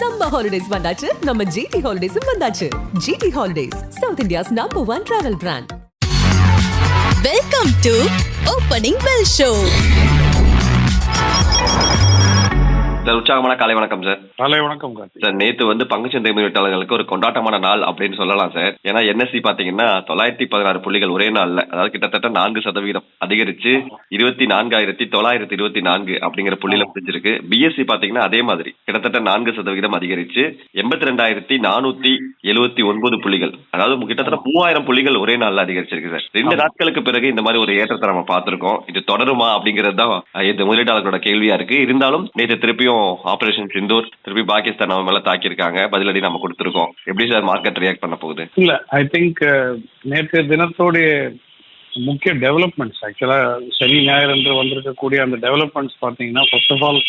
Summer holidays வந்தாச்சு. நம்ம GT ஹாலிடேஸும் வந்தாச்சு. GT holidays south India's number one travel brand welcome to opening bell show sir உற்சாகமான காலை வணக்கம் சார். காலை வணக்கம் சார் நேத்து வந்து பங்குச்சந்தை முதலீட்டாளர்களுக்கு ஒரு கொண்டாட்டமான நாள் அப்படின்னு சொல்லலாம் சார். ஏன்னா என்எஸ்சி பாத்தீங்கன்னா தொள்ளாயிரத்தி பதினாறு புள்ளிகள் ஒரே நாள்ல அதாவது கிட்டத்தட்ட நான்கு சதவீதம் அதிகரிச்சு இருபத்தி நான்காயிரத்தி தொள்ளாயிரத்தி இருபத்தி நான்கு அப்படிங்கிற புள்ளியில முடிஞ்சிருக்கு. பிஎஸ்சி பாத்தீங்கன்னா அதே மாதிரி கிட்டத்தட்ட நான்கு சதவீதம் அதிகரிச்சு எண்பத்தி ரெண்டாயிரத்தி நானூத்தி எழுபத்தி ஒன்பது புள்ளிகள் அதாவது கிட்டத்தட்ட மூவாயிரம் புள்ளிகள் ஒரே நாள்ல அதிகரிச்சிருக்கு சார். ரெண்டு நாட்களுக்கு பிறகு இந்த மாதிரி ஒரு ஏற்றத்தை நம்ம பார்த்திருக்கோம். இது தொடருமா அப்படிங்கிறது தான் இந்த முதலீட்டாளர்களோட கேள்வியா இருக்கு. இருந்தாலும் நேற்று திருப்பியும் ஆபரேஷன் சிந்தூர் திருப்பி பாகிஸ்தான் நம்ம மேல தாக்கியிருக்காங்க. பதிலடி நம்ம கொடுத்துருக்கோம். எப்படி சார் மார்க்கெட் ரியாக்ட் பண்ண போகுது? இல்ல ஐ திங்க் uh, நேற்று தினத்தோடைய முக்கிய டெவலப்மெண்ட்ஸ் ஆக்சுவலா சனி ஞாயிறு என்று வந்திருக்கக்கூடிய அந்த டெவலப்மெண்ட்ஸ் பார்த்தீங்கன்னா ஃபர்ஸ்ட் ஆஃப் ஆல்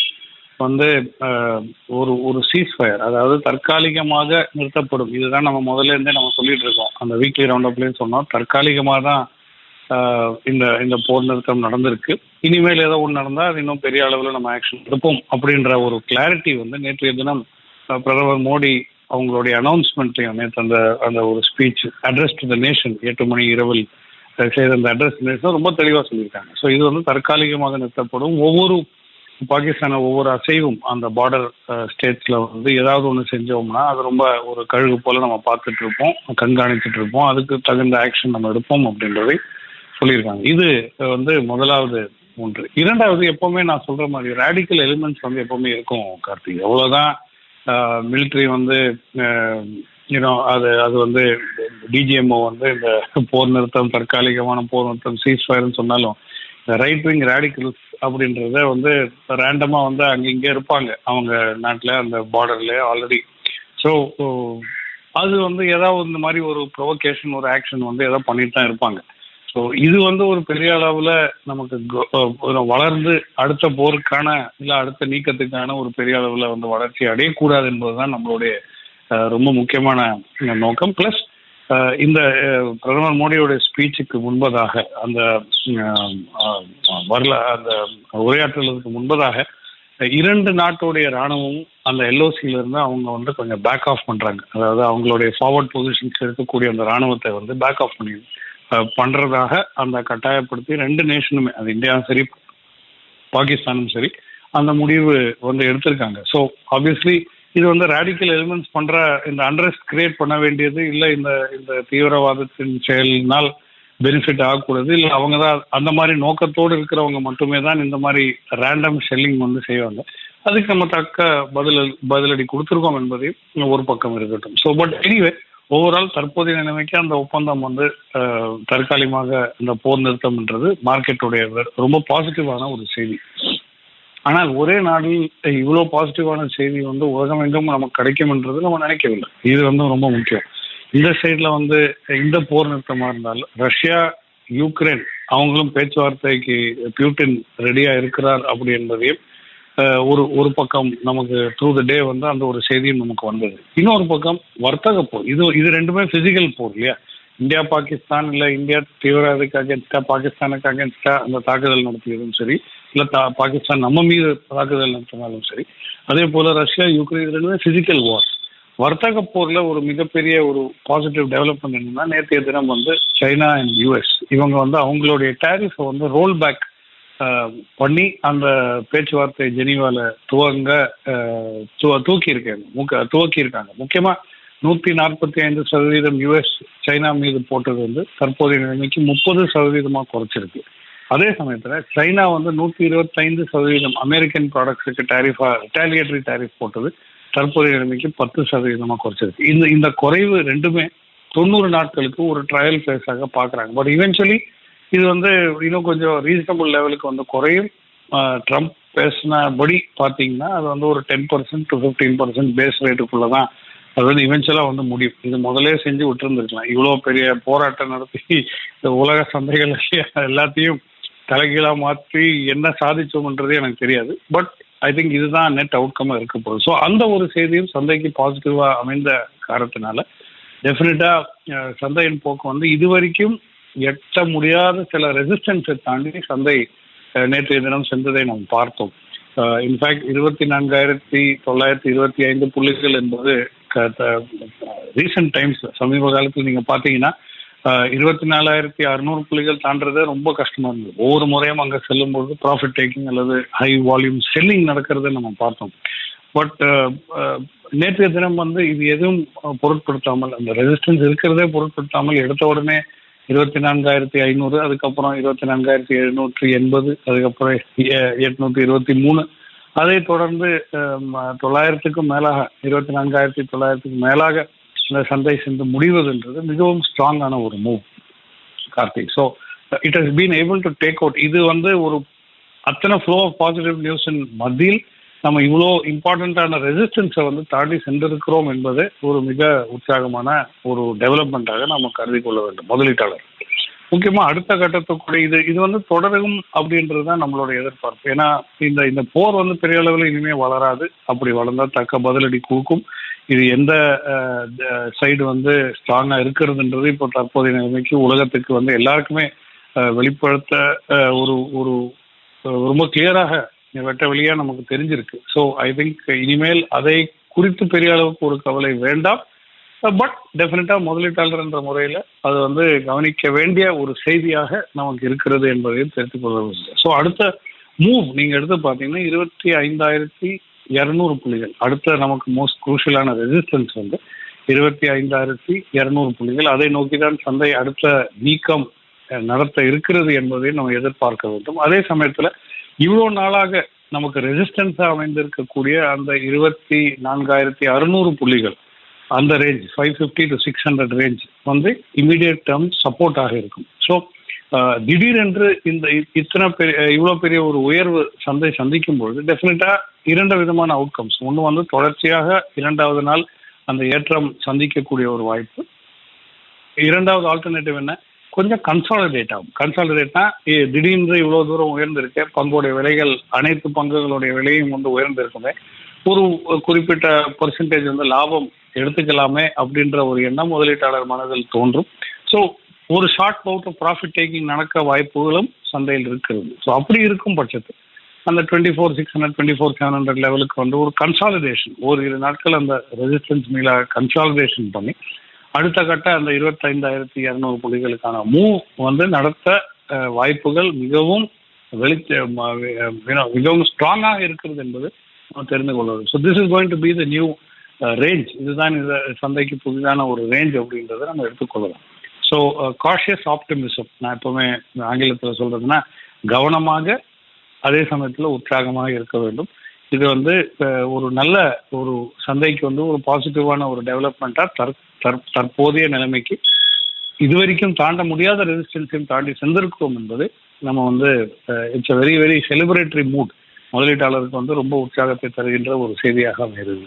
வந்து uh, ஒரு ஒரு சீஸ் ஃபயர் அதாவது தற்காலிகமாக நிறுத்தப்படும். இதுதான் நம்ம முதல்ல இருந்தே நம்ம சொல்லிட்டு இருக்கோம். அந்த வீக்லி ரவுண்ட் அப்லேயும் சொன்னோம். தற்காலிகமாக தான் இந்த இந்த போர் நிறுத்தம் நடந்திருக்கு. இனிமேல் ஏதோ ஒன்று நடந்தால் அது இன்னும் பெரிய அளவில் நம்ம ஆக்ஷன் எடுப்போம் அப்படின்ற ஒரு கிளாரிட்டி வந்து நேற்றைய தினம் பிரதமர் மோடி அவங்களுடைய அனௌன்ஸ்மெண்ட்லையும் நேற்று அந்த அந்த ஒரு speech address to the nation எட்டு மணி இரவில் செய்த அந்த அட்ரஸ் நேஷன் ரொம்ப தெளிவாக சொல்லியிருக்காங்க. ஸோ இது வந்து தற்காலிகமாக நிறுத்தப்படும். ஒவ்வொரு பாகிஸ்தான ஒவ்வொரு அசைவும் அந்த பார்டர் ஸ்டேட்ஸில் வந்து ஏதாவது ஒன்று செஞ்சோம்னா அது ரொம்ப ஒரு கழுகு போல் நம்ம பார்த்துட்டு இருப்போம் கண்காணிச்சுட்டு இருப்போம். அதுக்கு தகுந்த ஆக்ஷன் நம்ம எடுப்போம் அப்படின்றதை சொல்லியிருக்காங்க. இது வந்து முதலாவது ஒன்று. இரண்டாவது எப்பவுமே நான் சொல்ற மாதிரி ரேடிக்கல் எலிமெண்ட்ஸ் வந்து எப்பவுமே இருக்கும் கார்த்திக். எவ்வளவுதான் மிலிட்ரி வந்து யூனோ அது அது வந்து டிஜிஎம்ஓ வந்து இந்த போர் நிறுத்தம் தற்காலிகமான போர் நிறுத்தம் சீஸ் ஃபயர்னு சொன்னாலும் ரைட் விங் ரேடிக்கல்ஸ் அப்படின்றத வந்து ரேண்டமாக வந்து அங்கே இங்கே இருப்பாங்க. அவங்க நாட்டில் அந்த பார்டர்ல ஆல்ரெடி ஸோ அது வந்து ஏதாவது இந்த மாதிரி ஒரு ப்ரொவகேஷன் ஒரு ஆக்ஷன் வந்து ஏதாவது பண்ணிட்டு தான் இருப்பாங்க. ஸோ இது வந்து ஒரு பெரிய அளவில் நமக்கு வளர்ந்து அடுத்த போருக்கான இல்லை அடுத்த நீக்கத்துக்கான ஒரு பெரிய அளவில் வந்து வளர்ச்சி அடையக்கூடாது என்பதுதான் நம்மளுடைய ரொம்ப முக்கியமான நோக்கம். ப்ளஸ் இந்த பிரதமர் மோடியோடைய ஸ்பீச்சுக்கு முன்பதாக அந்த வரல அந்த உரையாற்றுவதற்கு முன்பதாக இரண்டு நாட்டுடைய ராணுவமும் அந்த எல்ஓசியில இருந்து அவங்க வந்து கொஞ்சம் பேக் ஆஃப் பண்றாங்க. அதாவது அவங்களுடைய ஃபார்வர்ட் பொசிஷன்ஸ் இருக்கக்கூடிய அந்த ராணுவத்தை வந்து பேக் ஆஃப் பண்ணி பண்ணுறதாக பண்றதாக அந்த கட்டாயப்படுத்தி ரெண்டு நேஷனுமே அது இந்தியாவும் சரி பாகிஸ்தானும் சரி அந்த முடிவு வந்து எடுத்திருக்காங்க. ஸோ ஆப்வியஸ்லி இது வந்து ரேடிக்கல் எலிமெண்ட்ஸ் பண்ற இந்த அண்ட்ரஸ்ட் கிரியேட் பண்ண வேண்டியது இல்லை இந்த இந்த தீவிரவாதத்தின் செயலினால் பெனிஃபிட் ஆகக்கூடாது இல்லை அவங்க தான் அந்த மாதிரி நோக்கத்தோடு இருக்கிறவங்க மட்டுமே தான் இந்த மாதிரி ரேண்டம் ஷெல்லிங் வந்து செய்வாங்க. அதுக்கு நம்ம தக்க பதில் பதிலடி கொடுத்துருக்கோம் என்பதையும் ஒரு பக்கம் இருக்கட்டும். ஸோ பட் எனிவே ஓவரால் தற்போதைய நிலைமைக்கு அந்த ஒப்பந்தம் வந்து தற்காலிகமாக இந்த போர் நிறுத்தம்ன்றது மார்க்கெட்டுடைய ரொம்ப பாசிட்டிவான ஒரு செய்தி. ஆனால் ஒரே நாளில் இவ்வளோ பாசிட்டிவான செய்தி வந்து உலகமெங்கும் நமக்கு கிடைக்கும்ன்றது நம்ம நினைக்கவில்லை. இது வந்து ரொம்ப முக்கியம். இந்த சைடில் வந்து இந்த போர் நிறுத்தமாக இருந்தாலும் ரஷ்யா யூக்ரைன் அவங்களும் பேச்சுவார்த்தைக்கு பியூட்டின் ரெடியாக இருக்கிறார் அப்படி என்பதையும் ஒரு ஒரு பக்கம் நமக்கு த்ரூ த டே வந்து அந்த ஒரு செய்தியும் நமக்கு வந்தது. இன்னொரு பக்கம் வர்த்தக போர். இது இது ரெண்டுமே பிசிக்கல் போர் இல்லையா? இந்தியா பாகிஸ்தான் இல்லை இந்தியா தீவிரவாதத்துக்கு அகேன்ஸ்டா பாகிஸ்தானுக்கு அகேன்ஸ்டா அந்த தாக்குதல் நடத்தியதும் சரி இல்லை தா பாகிஸ்தான் நம்ம மீது தாக்குதல் நடத்தினாலும் சரி அதே போல ரஷ்யா யுக்ரைன் ரெண்டுமே பிசிக்கல் வார் வர்த்தக போர்ல ஒரு மிகப்பெரிய ஒரு பாசிட்டிவ் டெவலப்மெண்ட் என்னன்னா நேற்றைய தினம் வந்து சைனா அண்ட் யூஎஸ் இவங்க வந்து அவங்களுடைய டேரிஃபை வந்து ரோல் பேக் பண்ணி அந்த பேச்சுவார்த்தை ஜெனீவால துவங்க தூக்கி துவ- தூக்கியிருக்காங்க. முக்க துவக்கியிருக்காங்க. முக்கியமா நூத்தி நாற்பத்தி ஐந்து சதவீதம் யுஎஸ் சைனா மீது போட்டது வந்து தற்போதைய நிலைமைக்கு முப்பது சதவீதமா குறைச்சிருக்கு. அதே சமயத்துல சைனா வந்து நூத்தி இருபத்தைந்து சதவீதம் அமெரிக்கன் ப்ராடக்ட்ஸுக்கு டேரிஃபா ரிட்டாலியேட்டரி டேரிஃப் போட்டது தற்போதைய நிலைமைக்கு பத்து சதவீதமா குறைச்சிருக்கு. இந்த இந்த குறைவு ரெண்டுமே தொண்ணூறு நாட்களுக்கு ஒரு ட்ரையல் ஃபேஸாக பார்க்குறாங்க. பட் இவென்ச்சுவலி இது வந்து இன்னும் கொஞ்சம் ரீசனபிள் லெவலுக்கு வந்து குறையும். ட்ரம்ப் பேசினபடி பார்த்தீங்கன்னா அது வந்து ஒரு ten percent to fifteen percent base ரேட்டுக்குள்ள தான் அது வந்து இவென்ச்சுவலாக வந்து முடியும். இது முதலே செஞ்சு விட்டுருந்துருக்கலாம். இவ்வளோ பெரிய போராட்டம் நடத்தி இந்த உலக சந்தைகள் எல்லாத்தையும் தலைகீழாக மாற்றி என்ன சாதிச்சோம்ன்றது எனக்கு தெரியாது. பட் ஐ திங்க் இதுதான் நெட் அவுட்கமாக இருக்க போகுது. ஸோ அந்த ஒரு செய்தியும் சந்தைக்கு பாசிட்டிவாக அமைந்த காரணத்தினால டெஃபினட்டாக சந்தையின் போக்கு வந்து இது வரைக்கும் எட்ட முடியாத சில ரெசிஸ்டன்ஸை தாண்டி சந்தை நேற்று நேற்றைய தினம் சென்றதை நாம் பார்த்தோம். இன்ஃபேக்ட் இருபத்தி நான்காயிரத்தி தொள்ளாயிரத்தி இருபத்தி ஐந்து புள்ளிகள் என்பது ரீசெண்ட் டைம்ஸ் சமீப காலத்தில் நீங்க பாத்தீங்கன்னா இருபத்தி நாலாயிரத்தி அறுநூறு புள்ளிகள் தாண்டதே ரொம்ப கஷ்டமா இருந்தது. ஒவ்வொரு முறையும் அங்க செல்லும்போது ப்ராஃபிட் டேக்கிங் அல்லது ஹை வால்யூம் செல்லிங் நடக்கிறத நம்ம பார்த்தோம். பட் நேற்றைய தினம் வந்து இது எதுவும் பொருட்படுத்தாமல் அந்த ரெசிஸ்டன்ஸ் இருக்கிறதே பொருட்படுத்தாமல் எடுத்த உடனே இருபத்தி நான்காயிரத்தி ஐநூறு அதுக்கப்புறம் இருபத்தி நான்காயிரத்தி எழுநூற்றி எண்பது அதுக்கப்புறம் எ- எட்நூத்தி இருபத்தி மூணு. அதை தொடர்ந்து தொள்ளாயிரத்துக்கும் மேலாக இருபத்தி நான்காயிரத்தி தொள்ளாயிரத்துக்கு மேலாக இந்த சந்தை சென்று முடிவதுன்றது மிகவும் ஸ்ட்ராங்கான ஒரு move Karthik. So it has been able to take out இது வந்து ஒரு அத்தனை ஃப்ளோ ஆஃப் பாசிட்டிவ் நியூஸின் மத்தியில் நம்ம இவ்வளோ இம்பார்ட்டண்ட்டான ரெசிஸ்டன்ஸை வந்து தாண்டி சென்றிருக்கிறோம் என்பது ஒரு மிக உற்சாகமான ஒரு டெவலப்மெண்ட்டாக நம்ம கருதி கொள்ள வேண்டும் முதலீட்டாளர். முக்கியமா அடுத்த கட்டத்துக்குள்ள இது இது வந்து தொடரும் அப்படின்றது தான் நம்மளோட எதிர்பார்ப்பு. ஏன்னா இந்த இந்த போர் வந்து பெரிய அளவில் இனிமே வளராது. அப்படி வளர்ந்தா தக்க பதிலடி கொடுக்கும். இது எந்த சைடு வந்து ஸ்ட்ராங்கா இருக்கிறதுன்றது இப்போ தற்போதைய நிலைமைக்கு உலகத்துக்கு வந்து எல்லாருக்குமே வெளிப்படுத்த ஒரு ஒரு ரொம்ப கிளியராக வெட்ட வெளியா நமக்கு தெரிஞ்சிருக்கு. ஸோ ஐ திங்க் இனிமேல் அதை குறித்து பெரிய அளவுக்கு ஒரு கவலை வேண்டாம். பட் டெஃபினட்டா முதலீட்டாளர் என்ற முறையில அது வந்து கவனிக்க வேண்டிய ஒரு செய்தியாக நமக்கு இருக்கிறது என்பதையும் தெரிந்து கொள்ள வேண்டும். ஸோ அடுத்த மூவ் நீங்க எடுத்து பார்த்தீங்கன்னா இருபத்தி ஐந்தாயிரத்தி இரநூறு புள்ளிகள். அடுத்த நமக்கு மோஸ்ட் குரூஷியலான ரெசிஸ்டன்ஸ் வந்து இருபத்தி ஐந்தாயிரத்தி இரநூறு புள்ளிகள். அதை நோக்கி தான் சந்தை அடுத்த நீக்கம் நடத்த இருக்கிறது என்பதை நம்ம எதிர்பார்க்க வேண்டும். அதே சமயத்துல இவ்வளோ நாளாக நமக்கு ரெசிஸ்டன்ஸாக அமைந்திருக்கக்கூடிய அந்த இருபத்தி நான்காயிரத்தி அறுநூறு புள்ளிகள் அந்த range five fifty to six hundred range வந்து இமீடியட் டேர்ம் சப்போர்ட்டாக இருக்கும். ஸோ திடீரென்று இந்த இத்தனை பெரிய இவ்வளோ பெரிய ஒரு உயர்வு சந்தை சந்திக்கும் பொழுது டெஃபினட்டா இரண்டு விதமான அவுட்கம்ஸ் ஒன்று வந்து தொடர்ச்சியாக இரண்டாவது நாள் அந்த ஏற்றம் சந்திக்கக்கூடிய ஒரு வாய்ப்பு. இரண்டாவது ஆல்டர்னேட்டிவ் என்ன? கொஞ்சம் கன்சாலிடேட் ஆகும். கன்சாலிடேட்னா திடீர்னு இவ்வளோ தூரம் உயர்ந்திருக்கு பங்குடைய விலைகள் அனைத்து பங்குகளுடைய விலையும் வந்து உயர்ந்திருக்குமே ஒரு குறிப்பிட்ட பர்சன்டேஜ் வந்து லாபம் எடுத்துக்கலாமே அப்படின்ற ஒரு எண்ணம் முதலீட்டாளர் மனதில் தோன்றும். ஸோ ஒரு ஷார்ட் பவுட் ப்ராஃபிட் டேக்கிங் நடக்க வாய்ப்புகளும் சந்தையில் இருக்கிறது. ஸோ அப்படி இருக்கும் பட்சத்தில் அந்த twenty four six hundred twenty four seven hundred லெவலுக்கு வந்து ஒரு கன்சாலிடேஷன் ஒரு இரு நாட்கள் அந்த ரெசிஸ்டன்ஸ் மீளாக கன்சாலிடேஷன் பண்ணி அடுத்த கட்ட அந்த இருபத்தைந்தாயிரத்தி இரநூறு புள்ளிகளுக்கான மூவ் வந்து நடத்த வாய்ப்புகள் மிகவும் வெளிச்ச மிகவும் ஸ்ட்ராங்காக இருக்கிறது என்பது நம்ம தெரிந்து கொள்வது. So this is going to be the new range இதுதான் இந்த சந்தைக்கு புதிதான ஒரு ரேஞ்ச் அப்படின்றத நம்ம எடுத்துக்கொள்ளலாம் ஸோ காஷியஸ் ஆப்டிமிசம் நான் எப்பவுமே ஆங்கிலத்தில் சொல்றதுன்னா கவனமாக அதே சமயத்தில் உற்சாகமாக இருக்க வேண்டும். இது வந்து ஒரு நல்ல ஒரு சந்தைக்கு வந்து ஒரு பாசிட்டிவான ஒரு டெவலப்மெண்ட்டாக தற் தற் தற்போதைய நிலைமைக்கு இதுவரைக்கும் தாண்ட முடியாத ரெசிஸ்டன்ஸையும் தாண்டி சென்றிருக்கிறோம் என்பது நம்ம வந்து it's a very very celebratory mood முதலீட்டாளருக்கு வந்து ரொம்ப உற்சாகத்தை தருகின்ற ஒரு செய்தியாக அமைகிறது.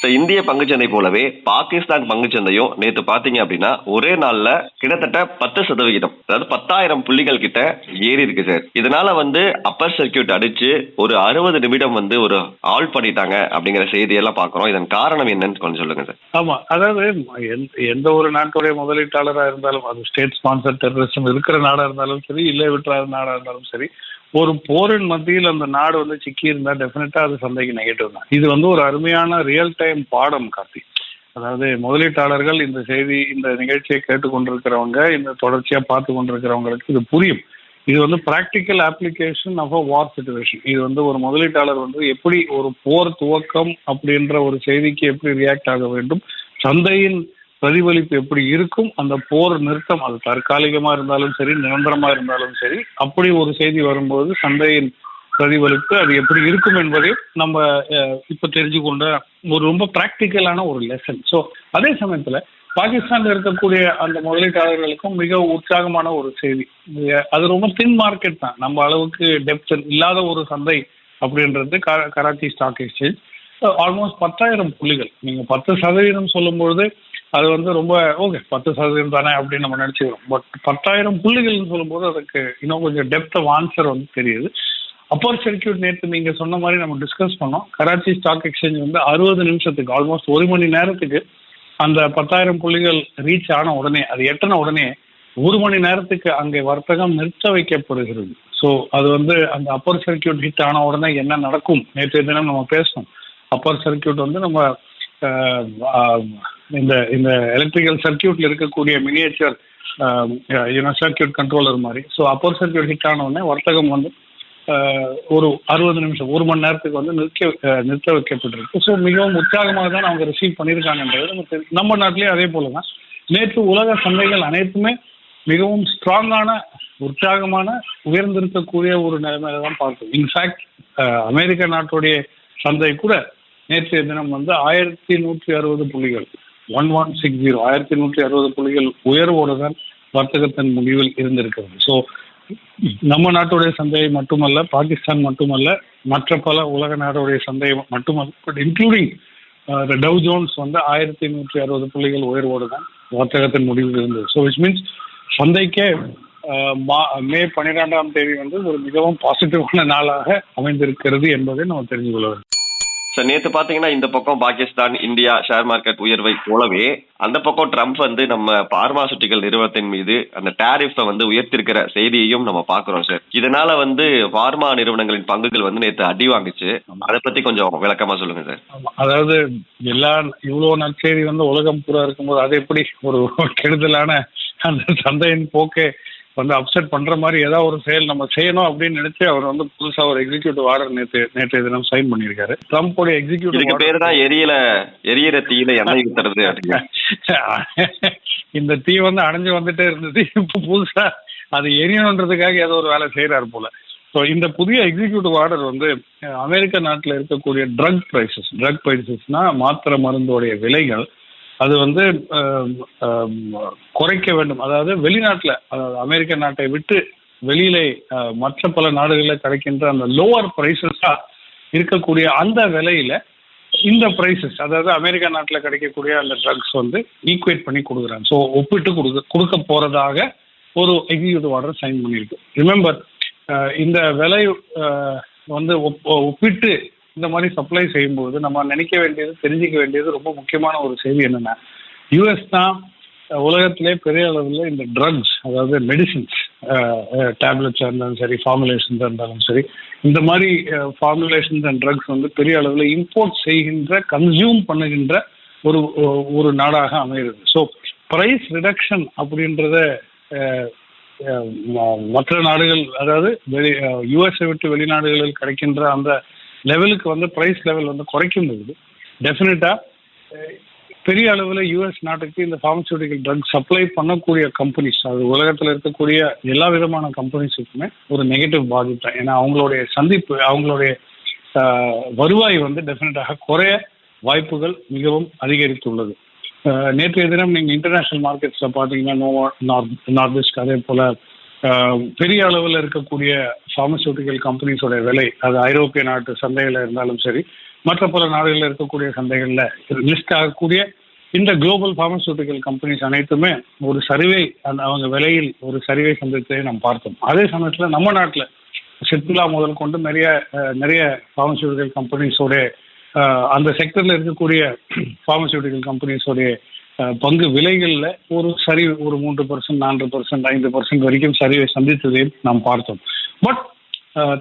இந்திய பங்குச்சந்தை போலவே பாகிஸ்தான் பங்குச்சந்தையும் நேற்று பார்த்தீங்க அப்படின்னா ஒரே நாள்ல கிட்டத்தட்ட பத்து சதவிகிதம் அதாவது பத்தாயிரம் புள்ளிகள் கிட்ட ஏறி இருக்கு சார். இதனால வந்து அப்பர் சர்க்கியூட் அடிச்சு ஒரு அறுபது நிமிடம் வந்து ஒரு ஆல் பண்ணிட்டாங்க அப்படிங்கிற செய்தியெல்லாம் பார்க்குறோம் இதன் காரணம் என்னன்னு கொஞ்சம் சொல்லுங்க சார். ஆமா அதாவது எந்த- எந்த ஒரு நாட்டுடைய முதலீட்டாளராக இருந்தாலும் அது ஸ்டேட் ஸ்பான்சர் டெரரிசம் இருக்கிற நாடா இருந்தாலும் சரி இல்லை விட்டுற நாடா இருந்தாலும் சரி ஒரு போரின் மத்தியில் அந்த நாடு வந்து சிக்கி இருந்தா டெஃபினட்டா அது சந்தைக்கு நெகட்டிவ் தான். இது வந்து ஒரு அருமையான ரியல் டைம் பாடம் கார்த்தி. அதாவது முதலீட்டாளர்கள் இந்த செய்தி இந்த நிகழ்ச்சியை கேட்டுக்கொண்டிருக்கிறவங்க இந்த தொடர்ச்சியா பார்த்து கொண்டிருக்கிறவங்களுக்கு இது புரியும். இது வந்து practical application of a war situation இது வந்து ஒரு முதலீட்டாளர் வந்து எப்படி ஒரு போர் துவக்கம் அப்படின்ற ஒரு செய்திக்கு எப்படி ரியாக்ட் ஆக வேண்டும் சந்தையின் பிரதிபலிப்பு எப்படி இருக்கும் அந்த போர் நிறுத்தம் அது தற்காலிகமா இருந்தாலும் சரி நிரந்தரமா இருந்தாலும் சரி அப்படி ஒரு செய்தி வரும்போது சந்தையின் பிரதிபலிப்பு அது எப்படி இருக்கும் என்பதை நம்ம இப்ப தெரிஞ்சு கொண்ட ஒரு ரொம்ப பிராக்டிக்கலான ஒரு லெசன் ஸோ அதே சமயத்துல பாகிஸ்தான்ல இருக்கக்கூடிய அந்த முதலீட்டாளர்களுக்கும் மிக உற்சாகமான ஒரு செய்தி. அது ரொம்ப தின் மார்க்கெட் தான். நம்ம அளவுக்கு டெப்த் இல்லாத ஒரு சந்தை அப்படின்றது கரா- கராச்சி ஸ்டாக் எக்ஸ்சேஞ்ச் ஆல்மோஸ்ட் பத்தாயிரம் புள்ளிகள். நீங்க பத்து சதவீதம் சொல்லும்பொழுது அது வந்து ரொம்ப ஓகே பத்து சதவீதம் தானே அப்படின்னு நம்ம நினைச்சுக்கிறோம். பட் பத்தாயிரம் புள்ளிகள்னு சொல்லும்போது அதுக்கு இன்னும் கொஞ்சம் டெப்த் ஆஃப் ஆன்சர் வந்து தெரியுது. அப்பர் சர்க்கியூட் நேற்று நீங்க சொன்ன மாதிரி நம்ம டிஸ்கஸ் பண்ணோம். கராச்சி ஸ்டாக் எக்ஸ்சேஞ்ச் வந்து அறுபது நிமிஷத்துக்கு ஆல்மோஸ்ட் ஒரு மணி நேரத்துக்கு அந்த பத்தாயிரம் புள்ளிகள் ரீச் ஆன உடனே அது எட்டன உடனே ஒரு மணி நேரத்துக்கு அங்கே வர்த்தகம் நிறுத்த வைக்கப்படுகிறது. ஸோ அது வந்து அந்த அப்பர் சர்க்கியூட் ஹிட் ஆன உடனே என்ன நடக்கும்? நேற்றைய தினம் நம்ம பேசணும் அப்பர் சர்க்கியூட் வந்து நம்ம இந்த இந்த எலக்ட்ரிக்கல் சர்க்கியூட்ல இருக்கக்கூடிய மினியேச்சர் யூனோ சர்க்கியூட் கண்ட்ரோலர் மாதிரி. ஸோ அப்பர் சர்க்கியூட் ஹிட் ஆனவுடனே உடனே வர்த்தகம் வந்து ஒரு அறுபது நிமிஷம் ஒரு மணி நேரத்துக்கு வந்து நிற்க நிறுத்த வைக்கப்பட்டிருக்கு. ஸோ மிகவும் உற்சாகமாக தான் அவங்க ரிசீவ் பண்ணியிருக்காங்கன்றது நமக்கு நம்ம நாட்டிலேயே அதே போல தான் நேற்று உலக சந்தைகள் அனைத்துமே மிகவும் ஸ்ட்ராங்கான உற்சாகமான உயர்ந்திருக்கக்கூடிய ஒரு நிலைமையில தான் பார்த்தோம். இன்ஃபேக்ட் அமெரிக்க நாட்டுடைய சந்தை கூட நேற்றைய தினம் வந்து ஆயிரத்தி நூற்றி அறுபது புள்ளிகள் ஒன் ஒன் சிக்ஸ் ஜீரோ ஆயிரத்தி நூற்றி அறுபது புள்ளிகள் உயர்வோடு தான் வர்த்தகத்தின் முடிவில் இருந்திருக்கிறது. ஸோ நம்ம நாட்டுடைய சந்தை மட்டுமல்ல பாகிஸ்தான் மட்டுமல்ல மற்ற பல உலக நாடுடைய சந்தை மட்டுமல்ல பட் இன்க்ளூடிங் டவ் ஜோன்ஸ் வந்து ஆயிரத்தி நூற்றி அறுபது புள்ளிகள் உயர்வோடு தான் வர்த்தகத்தின் முடிவில் இருந்தது. ஸோ விச் மீன்ஸ் சந்தைக்கே uh, மா- மே பன்னிரெண்டாம் தேதி வந்து ஒரு மிகவும் பாசிட்டிவான நாளாக அமைந்திருக்கிறது என்பதை நம்ம தெரிஞ்சு கொள்ள வேண்டும். சார் நேத்து பாத்தீங்கன்னா இந்த பக்கம் பாகிஸ்தான் இந்தியா ஷேர் மார்க்கெட் உயர்வை போலவே அந்த பக்கம் ட்ரம்ப் வந்து நம்ம பார்மாசூட்டிக்கல் நிறுவனத்தின் மீது அந்த டேரிஃபை வந்து உயர்த்திருக்கிற செய்தியையும் நம்ம பாக்குறோம் சார் இதனால வந்து பார்மா நிறுவனங்களின் பங்குகள் வந்து நேத்து அடி வாங்குச்சு. அதை பத்தி கொஞ்சம் விளக்கமா சொல்லுங்க சார். அதாவது எல்லா இவ்வளவு நற்செய்தி வந்து உலகம் பூரா இருக்கும்போது அது எப்படி ஒரு கெடுதலான அந்த சந்தையின் போக்கை வந்து அப்செட் பண்ற மாதிரி ஏதாவது ஒரு செயல் நம்ம செய்யணும் அப்படின்னு நினைச்சு அவர் வந்து புதுசா ஒரு எக்ஸிக்யூட்டிவ் ஆர்டர் நேற்று நேற்றைய தினம் சைன் பண்ணியிருக்காரு. ட்ரம்ப்போட இதுக்கு எக்ஸிக்யூட்டிவ் பேரு தான் எரியல எரியற தீயில எண்ணெய் ஊத்துறது இந்த தீ வந்து அடைஞ்சு வந்துட்டே இருந்தது. இப்போ புதுசா அது எரியணுன்றதுக்காக ஏதோ ஒரு வேலை செய்யறாரு போல. ஸோ இந்த புதிய எக்ஸிக்யூட்டிவ் ஆர்டர் வந்து அமெரிக்க நாட்டில் இருக்கக்கூடிய ட்ரக் ப்ரைசஸ் ட்ரக் ப்ரைசஸ்னா மாத்திரை மருந்தோடைய விலைகள் அது வந்து குறைக்க வேண்டும். அதாவது வெளிநாட்டில் அதாவது அமெரிக்க நாட்டை விட்டு வெளியில மற்ற பல நாடுகளில் கிடைக்கின்ற அந்த லோவர் ப்ரைசஸா இருக்கக்கூடிய அந்த விலையில இந்த ப்ரைசஸ் அதாவது அமெரிக்கா நாட்டில் கிடைக்கக்கூடிய அந்த ட்ரக்ஸ் வந்து ஈக்குவேட் பண்ணி கொடுக்குறாங்க. ஸோ ஒப்பிட்டு கொடுக்க கொடுக்க போறதாக ஒரு எக்ஸிக்யூட்டிவ் ஆர்டர் சைன் பண்ணியிருக்கு. ரிமெம்பர் இந்த விலை வந்து ஒப்பிட்டு இந்த மாதிரி சப்ளை செய்யும்போது நம்ம நினைக்க வேண்டியது தெரிஞ்சுக்க வேண்டியது ரொம்ப முக்கியமான ஒரு செய்தி என்னன்னா யூஎஸ் தான் உலகத்திலே பெரிய அளவில் இந்த ட்ரக்ஸ் அதாவது மெடிசின்ஸ் டேப்லெட்ஸாக இருந்தாலும் சரி ஃபார்முலேஷன்ஸாக இருந்தாலும் சரி இந்த மாதிரி ஃபார்முலேஷன்ஸ் அண்ட் ட்ரக்ஸ் வந்து பெரிய அளவில் இம்போர்ட் செய்கின்ற கன்சியூம் பண்ணுகின்ற ஒரு ஒரு நாடாக அமைகிறது. ஸோ ப்ரைஸ் ரிடக்ஷன் அப்படின்றத மற்ற நாடுகள் அதாவது வெளி யூஎஸ்ஐ விட்டு வெளிநாடுகளில் கிடைக்கின்ற அந்த லெவலுக்கு வந்து ப்ரைஸ் லெவல் வந்து குறைக்கும் பொழுது டெஃபினட்டா பெரிய அளவில் யூஎஸ் நாட்டுக்கு இந்த ஃபார்மசூட்டிக்கல் ட்ரக் சப்ளை பண்ணக்கூடிய கம்பெனிஸ் அது உலகத்தில் இருக்கக்கூடிய எல்லா விதமான கம்பெனிஸுக்குமே ஒரு நெகட்டிவ் பாதிப்பு. தான் ஏன்னா அவங்களுடைய சந்திப்பு அவங்களுடைய வருவாய் வந்து டெஃபினட்டாக குறைய வாய்ப்புகள் மிகவும் அதிகரித்துள்ளது. நேற்றைய தினம் நீங்கள் இன்டர்நேஷனல் மார்க்கெட்ஸில் பார்த்தீங்கன்னா நோவா நார்த் நார்த் அதே போல் பெரிய அளவில் இருக்கக்கூடிய ஃபார்மசூட்டிக்கல் கம்பெனிஸோட விலை அது ஐரோப்பிய நாட்டு சந்தையில் இருந்தாலும் சரி மற்ற பல நாடுகளில் இருக்கக்கூடிய சந்தைகளில் லிஸ்ட் ஆகக்கூடிய இந்த குளோபல் ஃபார்மசூட்டிக்கல் கம்பெனிஸ் அனைத்துமே ஒரு சரிவை அந்த அவங்க விலையில் ஒரு சரிவை சந்தித்ததை நாம் பார்த்தோம். அதே சமயத்தில் நம்ம நாட்டில் சித்துலா முதல் கொண்டு நிறைய நிறைய ஃபார்மசூட்டிக்கல் கம்பெனிஸோட அந்த செக்டரில் இருக்கக்கூடிய ஃபார்மசூட்டிக்கல் கம்பெனிஸோடைய பங்கு விலைகளில் ஒரு சரி ஒரு மூன்று பர்சன்ட் நான்கு பர்சன்ட் ஐந்து பர்சன்ட் வரைக்கும் சரிவை சந்தித்ததை நாம் பார்த்தோம். பட்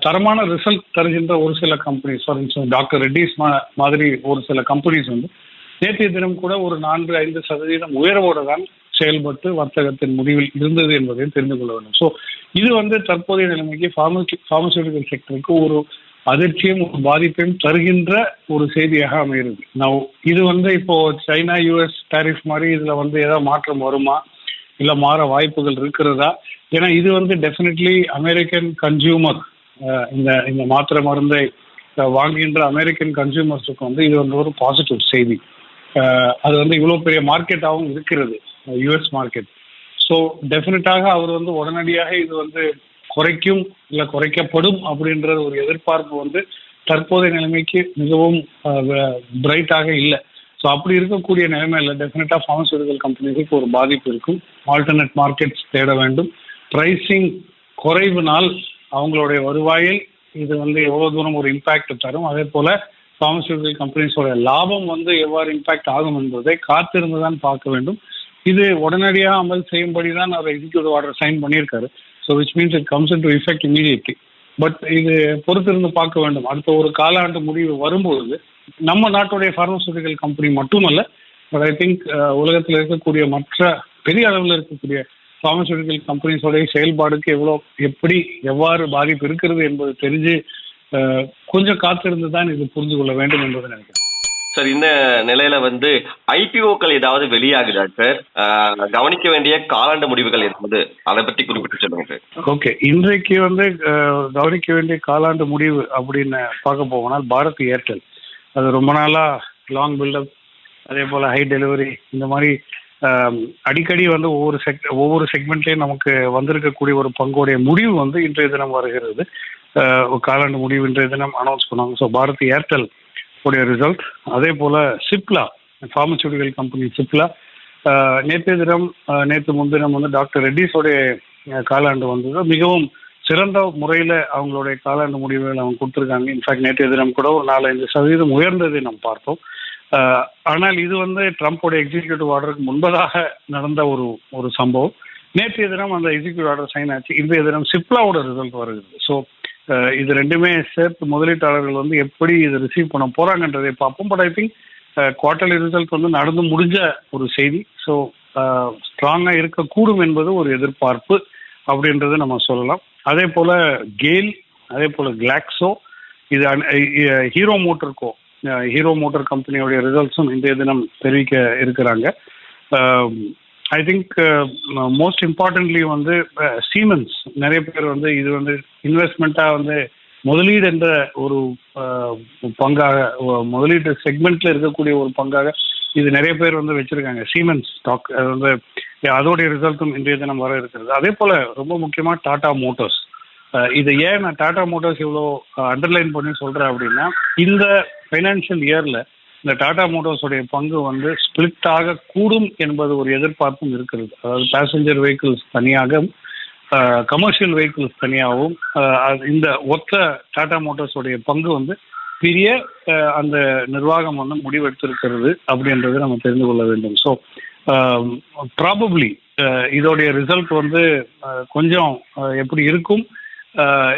தரமான ரிசல்ட் தருகின்ற ஒரு சில companies for instance doctor Reddy's மாதிரி ஒரு சில கம்பெனிஸ் வந்து நேற்றைய தினம் கூட ஒரு நான்கு ஐந்து சதவீதம் உயர்வோடு தான் செயல்பட்டு வர்த்தகத்தின் முடிவில் இருந்தது என்பதையும் தெரிந்து கொள்ள வேண்டும். ஸோ இது வந்து தற்போதைய நிலைமைக்கு ஃபார்மசி ஃபார்மசூட்டிக்கல் செக்டருக்கு ஒரு அதிர்ச்சியும் ஒரு பாதிப்பையும் தருகின்ற ஒரு செய்தியாக அமைகிறது. நான் இது வந்து இப்போ சைனா யூஎஸ் டாரிஃப் மாதிரி இதுல வந்து ஏதாவது மாற்றம் வருமா? இல்ல மாற வாய்ப்புகள் இருக்கிறதா? ஏன்னா இது வந்து டெஃபினெட்லி அமெரிக்கன் கன்சியூமர் இந்த இந்த மாத்திரை மருந்தை வாங்குகின்ற அமெரிக்கன் கன்சியூமர்ஸுக்கு வந்து இது வந்து ஒரு பாசிட்டிவ் செய்தி. அது வந்து இவ்வளோ பெரிய மார்க்கெட்டாகவும் இருக்கிறது யூஎஸ் மார்க்கெட் ஸோ டெஃபினட்டாக அவர் வந்து உடனடியாக இது வந்து குறைக்கும் இல்லை குறைக்கப்படும் அப்படின்ற ஒரு எதிர்பார்ப்பு வந்து தற்போதைய நிலைமைக்கு மிகவும் பிரைட்டாக இல்லை. ஸோ அப்படி இருக்கக்கூடிய நிலைமையில டெஃபினட்டாக ஃபார்மசூட்டிக்கல் கம்பெனிஸுக்கு ஒரு பாதிப்பு இருக்கும். ஆல்டர்னேட் மார்க்கெட்ஸ் தேட வேண்டும். ப்ரைஸிங் குறைவினால் அவங்களுடைய வருவாயில் இது வந்து எவ்வளோ தூரம் ஒரு இம்பாக்ட் தரும். அதே போல ஃபார்மசூட்டிக்கல் கம்பெனிஸோட லாபம் வந்து எவ்வாறு இம்பாக்ட் ஆகும் என்பதை காத்திருந்து தான் பார்க்க வேண்டும். இது உடனடியாக அமல் செய்யும்படி தான் அவர் எக்ஸிக்யூட்டிவ் ஆர்டர் சைன் பண்ணியிருக்காரு. So which means it comes into effect immediately but இது பொறுத்திருந்து பார்க்க வேண்டும். அடுத்த ஒரு காலாண்டு முடிவு வரும்போது நம்ம நாட்டுடைய ஃபார்மசூட்டிக்கல் கம்பெனி மட்டுமல்ல பட் ஐ திங்க் உலகத்தில் இருக்கக்கூடிய மற்ற பெரிய அளவில் இருக்கக்கூடிய ஃபார்மசூட்டிக்கல் கம்பெனிஸோடைய செயல்பாடுக்கு எவ்வளோ எப்படி எவ்வாறு பாதிப்பு இருக்கிறது என்பது தெரிஞ்சு uh, கொஞ்சம் காத்திருந்து தான் இது புரிந்து கொள்ள வேண்டும் என்பதை நினைக்கிறேன். சார் இந்த நிலையில வந்து ஐபிஓக்கள் ஏதாவது வெளியாகுதா சார் ஆஹ் கவனிக்க வேண்டிய காலாண்டு முடிவுகள் இருந்தது அதை பத்தி குறிப்பிட்டு சொல்லுங்க சார் ஓகே இன்றைக்கு வந்து கவனிக்க வேண்டிய காலாண்டு முடிவு அப்படின்னு பார்க்க போனால் பாரத் ஏர்டெல். அது ரொம்ப நாளா லாங் பில்டப் அதே போல ஹை டெலிவரி இந்த மாதிரி அடிக்கடி வந்து ஒவ்வொரு செக் ஒவ்வொரு செக்மெண்ட்லேயும் நமக்கு வந்திருக்கக்கூடிய ஒரு பங்குடைய முடிவு வந்து இன்றைய தினம் வருகிறது. காலாண்டு முடிவு இன்றைய தினம் அனௌன்ஸ் பண்ணாங்க ஸோ பாரத் ஏர்டெல் உடைய ரிசல்ட் அதே போல சிப்லா ஃபார்மசூட்டிக்கல் கம்பெனி சிப்லா. ஆஹ் தினம் நேற்று முன்தினம் வந்து டாக்டர் ரெட்டிஸோடைய காலாண்டு வந்தது. மிகவும் சிறந்த முறையில் அவங்களுடைய காலாண்டு முடிவுகள் அவங்க கொடுத்துருக்காங்க. இன்ஃபேக்ட் நேற்றைய தினம் கூட ஒரு நாலஞ்சு சதவீதம் உயர்ந்ததை நாம் பார்த்தோம். ஆனால் இது வந்து ட்ரம்ப்போடைய எக்ஸிக்யூட்டிவ் ஆர்டருக்கு முன்பதாக நடந்த ஒரு ஒரு சம்பவம். நேற்றைய தினம் அந்த எக்ஸிக்யூட்டிவ் ஆர்டர் சைன் ஆச்சு. இன்றைய தினம் சிப்லாவோட ரிசல்ட் வருகிறது. ஸோ இது ரெண்டுமே சேர்த்து முதலீட்டாளர்கள் வந்து எப்படி இது ரிசீவ் பண்ண போறாங்கன்றதை பார்ப்போம். But I think quarterly result வந்து நடந்து முடிஞ்ச ஒரு செய்தி. ஸோ ஸ்ட்ராங்காக இருக்கக்கூடும் என்பது ஒரு எதிர்பார்ப்பு அப்படின்றத நம்ம சொல்லலாம். அதே போல கேல் அதே போல கிளாக்ஸோ இது ஹீரோ மோட்டருக்கோ ஹீரோ மோட்டர் கம்பெனியோடைய ரிசல்ட்ஸும் இன்றைய தினம் தெரிவிக்க இருக்கிறாங்க. ஐ திங்க் மோஸ்ட் இம்பார்ட்டன்ட்லி வந்து uh, சீமன்ஸ் நிறைய பேர் வந்து இது வந்து இன்வெஸ்ட்மெண்ட்டாக வந்து முதலீடு என்ற ஒரு uh, பங்காக முதலீடு முதலீட்டு செக்மெண்ட்ல இருக்கக்கூடிய ஒரு பங்காக இது நிறைய பேர் வந்து வச்சிருக்காங்க. சீமென்ஸ் ஸ்டாக் அது வந்து அதோடைய ரிசல்ட்டும் இன்றைய தினம் வர இருக்கிறது. அதே போல ரொம்ப முக்கியமா டாடா மோட்டார்ஸ் இது ஏன் நான் டாடா மோட்டார்ஸ் இவ்வளோ அண்டர்லைன் பண்ணி சொல்றேன் அப்படின்னா இந்த ஃபைனான்சியல் இயர்ல இந்த டாடா மோட்டார்ஸோடைய பங்கு வந்து ஸ்பிளிட் ஆக கூடும் என்பது ஒரு எதிர்பார்ப்பும் இருக்கிறது. அதாவது பேசஞ்சர் வெஹிக்கிள்ஸ் தனியாக கமர்ஷியல் வெஹிக்கிள்ஸ் தனியாகவும் இந்த ஒத்த டாடா மோட்டார்ஸுடைய பங்கு வந்து பெரிய அந்த நிர்வாகம் வந்து முடிவெடுத்திருக்கிறது அப்படின்றத நம்ம தெரிந்து கொள்ள வேண்டும். ஸோ ப்ராபப்ளி இதோடைய ரிசல்ட் வந்து கொஞ்சம் எப்படி இருக்கும்?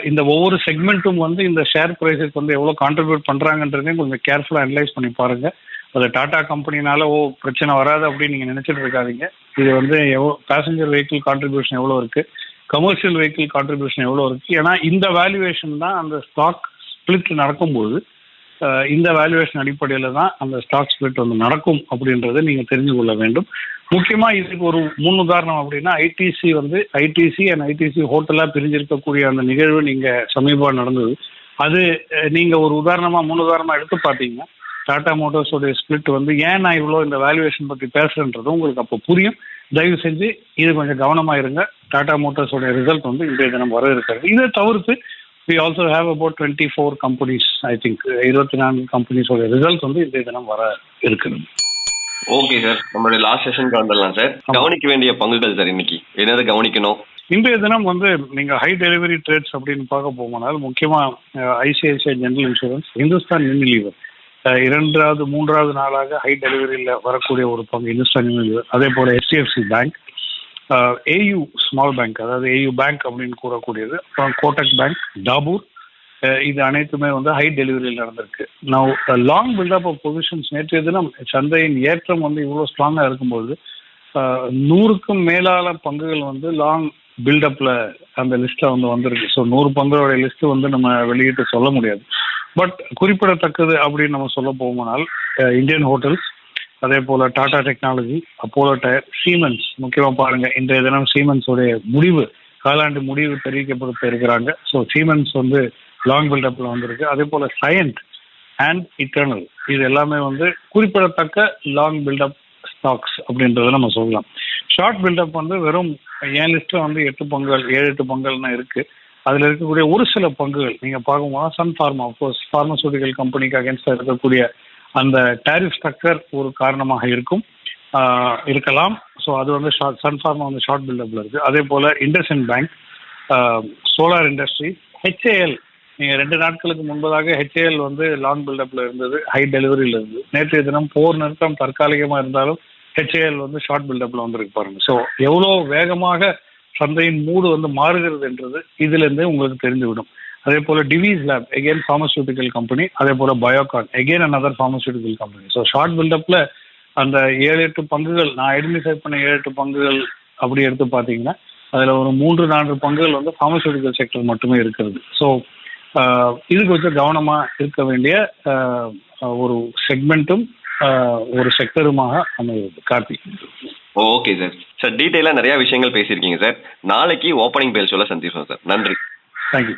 இந்த ஒவ்வொரு செக்மெண்ட்டும் வந்து இந்த ஷேர் ப்ரைஸுக்கு வந்து எவ்வளோ கான்ட்ரிபியூட் பண்ணுறாங்கன்றதையும் கொஞ்சம் கேர்ஃபுல்லாக அனலைஸ் பண்ணி பாருங்க. அது டாடா கம்பெனினால ஓ பிரச்சனை வராது அப்படின்னு நீங்கள் நினச்சிட்டு இருக்காதீங்க. இது வந்து எவ்வளோ பேசஞ்சர் வெஹிக்கிள் கான்ட்ரிபியூஷன் எவ்வளோ இருக்குது கமர்ஷியல் வெஹிக்கிள் கான்ட்ரிபியூஷன் எவ்வளோ இருக்குது ஏன்னா இந்த வேல்யூவேஷன் தான் அந்த ஸ்டாக் ஸ்பிளிட் நடக்கும்போது இந்த வேல்யூவேஷன் அடிப்படையில் தான் அந்த ஸ்டாக் ஸ்பிளிட் வந்து நடக்கும் அப்படின்றத நீங்கள் தெரிஞ்சு கொள்ள வேண்டும். முக்கியமாக இதுக்கு ஒரு முன் உதாரணம் அப்படின்னா ஐடிசி வந்து ஐடிசி அண்ட் ஐடிசி ஹோட்டலாக பிரிஞ்சிருக்கக்கூடிய அந்த நிகழ்வு நீங்கள் சமீபம் நடந்தது. அது நீங்கள் ஒரு உதாரணமாக முன் உதாரணமாக எடுத்து பார்த்தீங்கன்னா டாடா மோட்டார்ஸோடைய ஸ்பிளிட் வந்து ஏன் நான் இவ்வளோ இந்த வேல்யூவேஷன் பற்றி பேசுகிறேன்றது உங்களுக்கு அப்போ புரியும். தயவு செஞ்சு இது கொஞ்சம் கவனமாக இருங்க. டாடா மோட்டார்ஸோடைய ரிசல்ட் வந்து இன்றைய தினம் வர இருக்கிறது. இதை தவிர்த்து we also have about twenty four companies I think இருபத்தி நான்கு கம்பெனிஸோட ரிசல்ட் வந்து இன்றைய தினம் வர இருக்கிறது ஓகே சார் நம்மளுடைய லாஸ்ட் செஷனுக்கு வந்துடலாம் சார் கவனிக்க வேண்டிய பங்குகள் சார் இன்னைக்கு. என்னது கவனிக்கணும்? இன்றைய தினம் வந்து நீங்க ஹை டெலிவரி ட்ரேட்ஸ் அப்படின்னு பார்க்க போகும்போனால் முக்கியமா ICICI general insurance Hindustan Unilever இரண்டாவது மூன்றாவது நாளாக ஹை டெலிவரியில் வரக்கூடிய ஒரு பங்கு இந்துஸ்தான் யூனிலீவர் அதே போல HDFC bank AU small bank அதாவது ஏயு பேங்க் அப்படின்னு கூறக்கூடியது. அப்புறம் கோட்டக் பேங்க் டாபூர் இது அனைத்துமே வந்து ஹை டெலிவரியில் நடந்திருக்கு. நான் லாங் பில்டப் ஆஃப் பொசிஷன்ஸ் நேற்றைய தினம் சந்தையின் ஏற்றம் வந்து இவ்வளோ ஸ்ட்ராங்காக இருக்கும்போது நூறுக்கும் மேலான பங்குகள் வந்து லாங் பில்டப்பில் அந்த லிஸ்ட்ல வந்து வந்திருக்கு. ஸோ நூறு பங்குகளுடைய லிஸ்ட் வந்து நம்ம வெளியிட்டு சொல்ல முடியாது. பட் குறிப்பிடத்தக்கது அப்படின்னு நம்ம சொல்ல போகுமானால் இந்தியன் ஹோட்டல்ஸ் அதே போல Tata technology Apollo tyre Siemens முக்கியமா பாருங்க இன்றைய தினம் சீமென்ஸ் முடிவு காலாண்டு முடிவு தெரிவிக்கப்பட்டு இருக்கிறாங்க. ஸோ சீமென்ஸ் வந்து லாங் பில்டப்ல வந்திருக்கு. அதே போல சயன்ட் அண்ட் இட்டர்னல் இது எல்லாமே வந்து குறிப்பிடத்தக்க லாங் பில்டப் ஸ்டாக்ஸ் அப்படின்றத நம்ம சொல்லலாம். ஷார்ட் பில்டப் வந்து வெறும் என் லிஸ்ட்ல வந்து எட்டு பங்குகள் ஏழு எட்டு பங்குகள்னா இருக்கு. அதுல இருக்கக்கூடிய ஒரு சில பங்குகள் நீங்க பார்க்கும்போது சன் ஃபார்மா அப்கோர்ஸ் பார்மசூட்டிக்கல் கம்பெனிக்கு அகேன்ஸ்டா இருக்கக்கூடிய அந்த டேரிஃப் ஸ்ட்ரக்சர் ஒரு காரணமாக இருக்கும். இருக்கலாம். ஸோ அது வந்து ஷார்ட் சன்ஃபார்மா வந்து ஷார்ட் பில்டப்ல இருக்கு. அதே போல IndusInd bank solar industry HAL நீங்கள் ரெண்டு நாட்களுக்கு முன்பதாக ஹெச்ஏஎல் வந்து லாங் பில்டப்ல இருந்தது ஹை டெலிவரியில இருந்து. நேற்றைய தினம் போர் நிறுத்தம் தற்காலிகமாக இருந்தாலும் ஹெச்ஏஎல் வந்து ஷார்ட் பில்டப்ல வந்திருக்கு பாருங்க. ஸோ எவ்வளோ வேகமாக சந்தையின் மூடு வந்து மாறுகிறது என்றது இதுலேருந்தே உங்களுக்கு தெரிந்துவிடும். அதே போல Divi's lab again pharmaceutical company அதே போல Biocon again another pharmaceutical company so short பில்டப்ல அந்த ஏழு எட்டு பங்குகள் நான் ஐடென்டிஃபை பண்ண ஏழு எட்டு பங்குகள் அப்படி எடுத்து பார்த்தீங்கன்னா அதுல ஒரு மூன்று நான்கு பங்குகள் வந்து ஃபார்மசூட்டிக்கல் செக்டர் மட்டுமே இருக்கிறது. ஸோ இது கொஞ்சம் கவனமா இருக்க வேண்டிய ஒரு செக்மெண்ட்டும் ஒரு செக்டருமாக அமைகிறது. கார்த்திக் ஓகே சார் சார் டீட்டெயிலாக நிறைய விஷயங்கள் பேசியிருக்கீங்க சார் நாளைக்கு ஓப்பனிங் பேல் ஷோல சந்திப்போம் சார் நன்றி. தேங்க்யூ